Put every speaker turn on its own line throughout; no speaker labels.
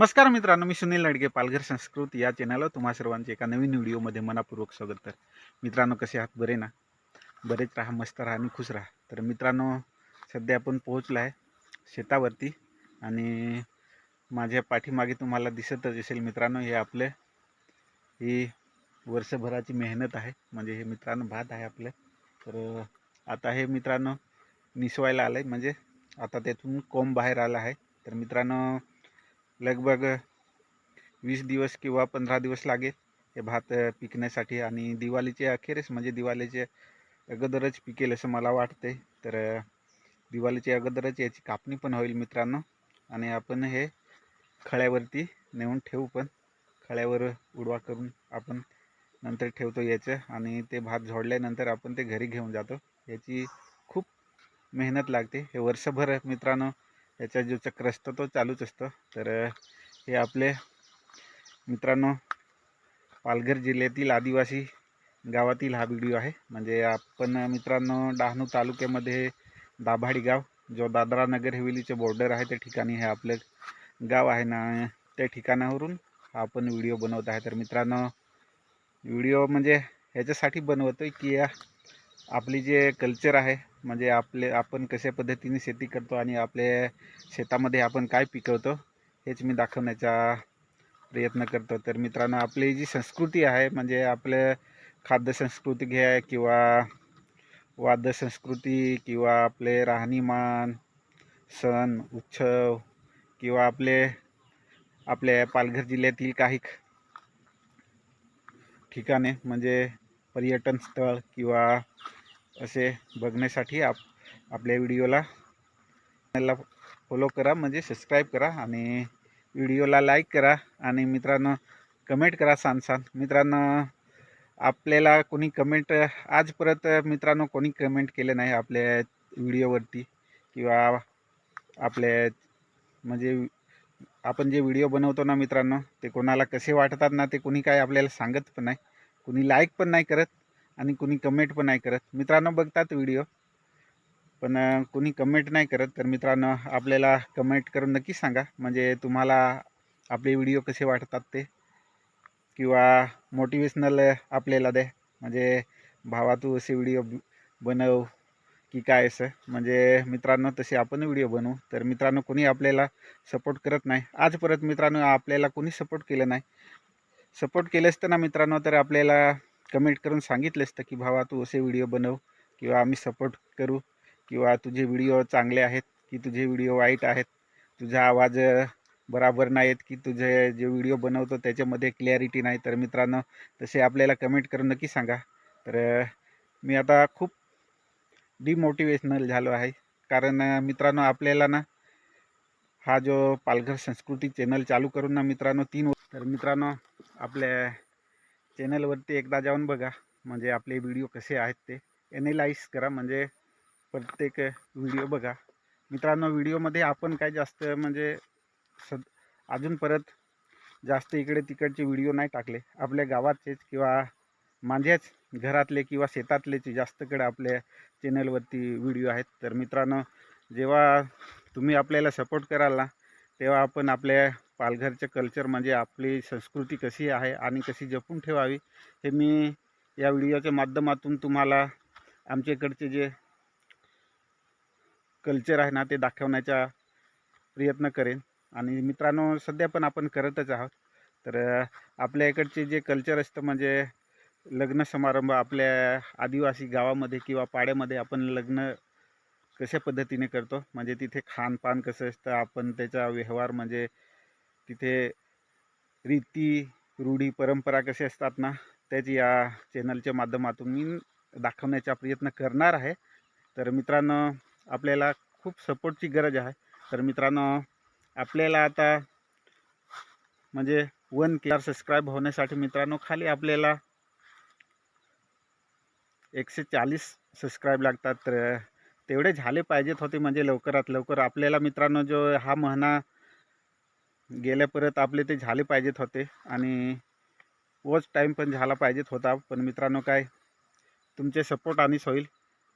नमस्कार मित्रांनो मी सुनील लडके पालघर संस्कृत या चॅनलवर तुम्हा सर्वांचे एका नवीन व्हिडिओमध्ये मनापूर्वक स्वागत तर मित्रांनो कसे आहात? बरे ना? बरेच राहा मस्त राहा आणि खुश राहा. तर मित्रांनो सध्या आपण पोहोचलो आहे शेतावरती आणि माझ्या पाठीमागे तुम्हाला दिसतच असेल मित्रांनो हे आपले ही वर्षभराची मेहनत आहे. म्हणजे हे मित्रांनो भात आहे आपलं. तर आता हे मित्रांनो निसवायला आलं आहे म्हणजे आता त्यातून कोंब बाहेर आला आहे. तर मित्रांनो लगभग वीस दिवस किंवा पंधरा दिवस लागेल हे भात पिकण्यासाठी. आणि दिवाळीचे अखेरीस म्हणजे दिवाळीचे अगोदरच पिकेल असं मला वाटते तर अ, दिवाळीच्या अगोदरच याची कापणी पण होईल मित्रांनो. आणि आपण हे खळ्यावरती नेऊन ठेवू पण. खळ्यावर उडवा करून आपण नंतर ठेवतो याचं. आणि ते भात झोडल्यानंतर आपण ते घरी घेऊन जातो. याची खूप मेहनत लागते. हे वर्षभर मित्रांनो याचा जो चक्र असतो तो चालूच असतो. तर हे आपले मित्रांनो पालघर जिल्ह्यातील आदिवासी गावातील हा व्हिडिओ आहे. म्हणजे आपण मित्रांनो डहाणू तालुक्यामध्ये दाभाडी गाव जो दादरा नगर हवेलीचे बॉर्डर आहे त्या ठिकाणी हे आपलं गाव आहे ना त्या ठिकाणावरून आपण व्हिडिओ बनवत आहे. तर मित्रांनो व्हिडिओ म्हणजे ह्याच्यासाठी बनवतो आहे की या आपली जे कल्चर आहे म्हणजे आपले आपण कशा पद्धतीने शेती करतो आणि आपल्या शेतामध्ये आपण काय पिकवतो हेच मी दाखवण्याचा प्रयत्न करतो. तर मित्रांनो आपली जी संस्कृती आहे म्हणजे आपलं खाद्य संस्कृती घ्या किंवा वाद्य संस्कृती किंवा आपले राहणीमान सण उत्सव किंवा आपले आपल्या पालघर जिल्ह्यातील काही ठिकाणे म्हणजे पर्यटन स्थळ किंवा असे बघण्यासाठी आप आपल्या व्हिडिओला चॅनलला फॉलो करा म्हणजे सबस्क्राईब करा आणि व्हिडिओला लाईक करा आणि मित्रांनो कमेंट करा सांग सांग मित्रांनो आपल्याला कोणी कमेंट आज परत मित्रांनो कोणी कमेंट केले नाही आपल्या व्हिडिओवरती किंवा आपल्या म्हणजे आपण जे व्हिडिओ बनवतो ना मित्रांनो ते कोणाला कसे वाटतात ना ते कोणी काय आपल्याला सांगत पण नाही. कोणी लाईक पण नाही करत. आणि कुणी कमेंट पण नाही करत. मित्रांनो बघतात व्हिडिओ पण कुणी कमेंट नाही करत तर मित्रांनो आपल्याला कमेंट करून नक्की सांगा. म्हणजे तुम्हाला आपले व्हिडिओ कसे वाटतात ते? किंवा मोटिवेशनल आपल्याला दे. म्हणजे भावा तू असे व्हिडिओ बनव की काय असं? म्हणजे मित्रांनो तसे आपण व्हिडिओ बनवू. तर मित्रांनो कोणी आपल्याला सपोर्ट करत नाही. आज परत मित्रांनो आपल्याला कोणी सपोर्ट केलं नाही. सपोर्ट केलं असतं ना मित्रांनो तर आपल्याला कमेंट करून सांगितलं असतं की भावा तू असे व्हिडिओ बनव किंवा आम्ही सपोर्ट करू किंवा तुझे व्हिडिओ चांगले आहेत की तुझे व्हिडिओ वाईट आहेत. तुझा आवाज बराबर नाही आहेत की तुझे जे व्हिडिओ बनवतो त्याच्यामध्ये क्लॅरिटी नाही. तर मित्रांनो तसे आपल्याला कमेंट करून नक्की सांगा. तर मी आता खूप डिमोटिवेशनल झालो आहे. कारण मित्रांनो आपल्याला ना हा जो पालघर संस्कृती चॅनल चालू करून ना मित्रांनो तीन वर्ष तर मित्रांनो आपल्या चॅनलवरती एकदा जाऊन बघा. म्हणजे आपले व्हिडिओ कसे आहेत ते. एनालाइज करा. म्हणजे प्रत्येक व्हिडिओ बघा. मित्रांनो व्हिडिओमध्ये आपण काय जास्त म्हणजे सद अजून परत जास्त इकडे तिकडचे व्हिडिओ नाही टाकले. आपल्या गावाचेच किंवा माझ्याच घरातले किंवा शेतातलेच जास्तकडे आपल्या चॅनलवरती व्हिडिओ आहेत. तर मित्रांनो जेव्हा तुम्ही आपल्याला सपोर्ट कराल ना तेव्हा आपण आपल्या पालघरचं कल्चर म्हणजे आपली संस्कृती कशी आहे आणि कशी जपून ठेवावी हे मी या व्हिडिओच्या माध्यमातून तुम्हाला आमच्या इकडचे जे कल्चर आहे ना ते दाखवण्याचा प्रयत्न करेन. आणि मित्रांनो सध्या पण आपण करतच आहोत. तर आपल्या इकडचे जे कल्चर असतं म्हणजे लग्न समारंभ आपल्या आदिवासी गावामध्ये किंवा पाड्यामध्ये आपण लग्न कशा पद्धतीने करतो? म्हणजे तिथे खानपान कसं असतं? आपण त्याचा व्यवहार म्हणजे तिथे रीती रूढी परंपरा कसे असतात ना त्याच या चॅनलच्या माध्यमातून मी दाखवण्याचा प्रयत्न करणार आहे. तर मित्रांनो आपल्याला खूप सपोर्टची गरज आहे. तर मित्रांनो आपल्याला आता म्हणजे वन के आर सबस्क्राईब होण्यासाठी मित्रांनो खाली आपल्याला एकशे चाळीस सबस्क्राईब लागतात. तर तेवढे झाले पाहिजेत होते म्हणजे लवकरात लवकर. आपल्याला मित्रांनो जो हा महिना गेल्या परत आपले ते झाले पाहिजेत होते आणि वॉच टाईम पण झाला पाहिजेत होता. पण मित्रांनो काय तुमचे सपोर्ट आणिच होईल.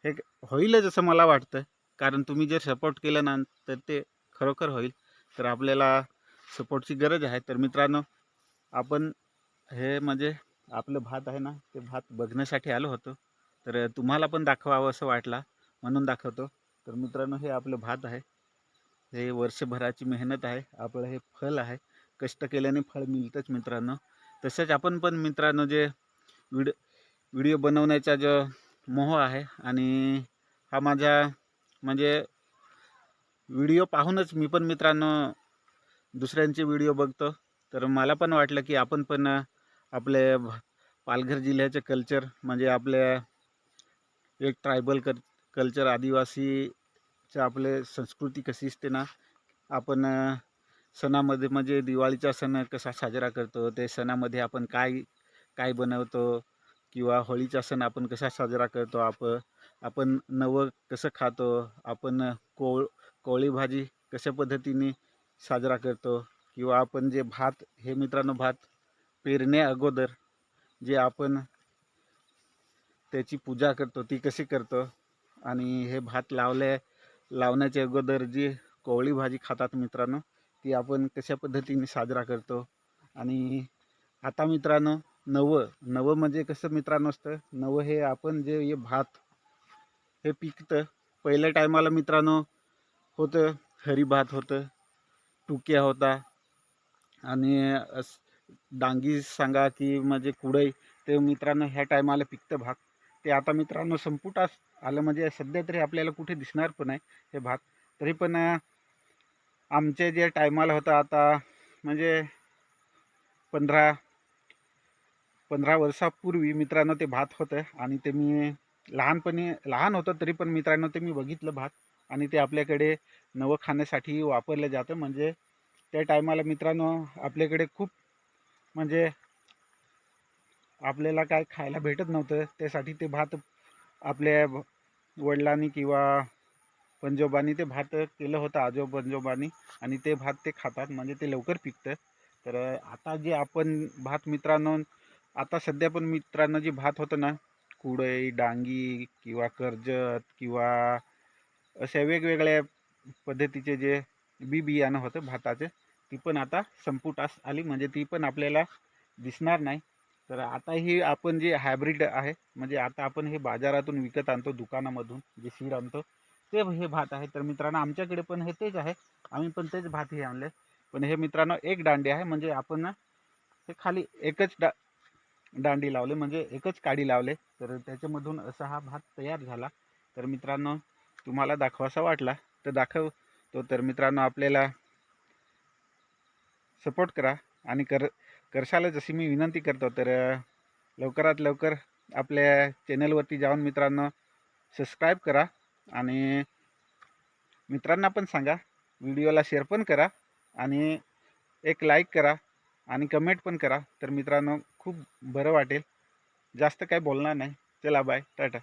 हे होईलच असं मला वाटतं. कारण तुम्ही जर सपोर्ट केलं ना तर ते खरोखर होईल. तर आपल्याला सपोर्टची गरज आहे. तर मित्रांनो आपण हे म्हणजे आपलं भात आहे ना ते भात बघण्यासाठी आलो होतो. तर तुम्हाला पण दाखवावं असं वाटला म्हणून दाखवतो. तर मित्रांनो हे आपलं भात आहे. हे वर्षभराची मेहनत आहे आपलं हे फळ आहे कष्ट केल्याने फळ मिळतंच मित्रांनो. तसेच आपण पण मित्रांनो जे व्हिडिओ व्हिडिओ बनवण्याचा जो मोह आहे आणि हा माझा म्हणजे व्हिडिओ पाहूनच मी पण मित्रांनो दुसऱ्यांचे व्हिडिओ बघतो. तर मला पण वाटलं की आपण पण आपले भ- पालघर जिल्ह्याचे कल्चर म्हणजे आपल्या एक ट्रायबल कल कल्चर आदिवासी आपले संस्कृती कशी असते ना आपण सणामध्ये म्हणजे दिवाळीचा सण कसा साजरा करतो ते सणामध्ये आपण काय काय बनवतो किंवा होळीचा सण आपण कसा साजरा करतो आप आपण नवं कसं खातो आपण कोळ कोळी भाजी कशा पद्धतीने साजरा करतो किंवा आपण जे भात हे मित्रांनो भात पेरण्या अगोदर जे आपण त्याची पूजा करतो ती कशी करतो आणि हे भात लावले लावण्याच्या अगोदर जी कोवळी भाजी खातात मित्रांनो ती आपण कशा पद्धतीने साजरा करतो? आणि आता मित्रांनो नवं नवं म्हणजे कसं मित्रांनो असतं? नवं हे आपण जे हे भात हे पिकतं पहिल्या टायमाला मित्रांनो होतं हरी भात होतं टुक्या होता आणि डांगी सांगा की म्हणजे कुडई ते मित्रांनो ह्या टायमाला पिकतं भात. ते आता मित्रांनो संपुटास आलं म्हणजे सध्या तरी आपल्याला कुठे दिसणार पण आहे हे भात. तरी पण आमच्या आमचे जे टायमाला होतं आता म्हणजे पंधरा पंधरा वर्षापूर्वी मित्रांनो ते भात होतं आणि ते मी लहानपणी लहान होतं तरी पण मित्रांनो ते मी बघितलं भात आणि ते आपल्याकडे नवं खाण्यासाठी वापरलं जातं. म्हणजे त्या टायमाला मित्रांनो आपल्याकडे खूप म्हणजे आपल्याला काय खायला भेटत नव्हतं. त्यासाठी ते भात आपल्या वडिलांनी किंवा पंजोबानी ते भात केलं होतं आजो पंजोबानी आणि ते भात ते खातात म्हणजे ते लवकर पिकतं. तर आता जे आपण भात मित्रांनो आता सध्या पण मित्रांनो जे भात होतं ना कुडई डांगी किंवा कर्जत किंवा अशा वेगवेगळ्या पद्धतीचे जे बी बियाणं होतं भाताचे ती पण आता संपुटास आली म्हणजे ती पण आपल्याला दिसणार नाही. तर आता ही आपण जे हायब्रिड आहे म्हणजे आता आपण हे बाजारातून विकत आणतो दुकानामधून जे सीड आणतो ते हे भात आहे. तर मित्रांनो आमच्याकडे पण हे तेच आहे. आम्ही पण तेच भात हे आणले पण हे मित्रांनो एक दांडी आहे. म्हणजे आपण हे खाली एकच डा दांडी लावले. म्हणजे एकच काडी लावले. तर त्याच्यामधून असा हा भात तयार झाला. तर मित्रांनो तुम्हाला दाखवासा वाटला तर दाखव. तो तर मित्रांनो आपल्याला सपोर्ट करा आणि कर करशाला जशी मी विनंती करतो तर लवकरात लवकर आपल्या चॅनलवरती जाऊन मित्रांनो सबस्क्राईब करा आणि मित्रांना पण सांगा व्हिडिओला शेअर पण करा आणि एक लाईक करा आणि कमेंट पण करा. तर मित्रांनो खूप बरं वाटेल. जास्त काय बोलणार नाही. चला बाय टाटा.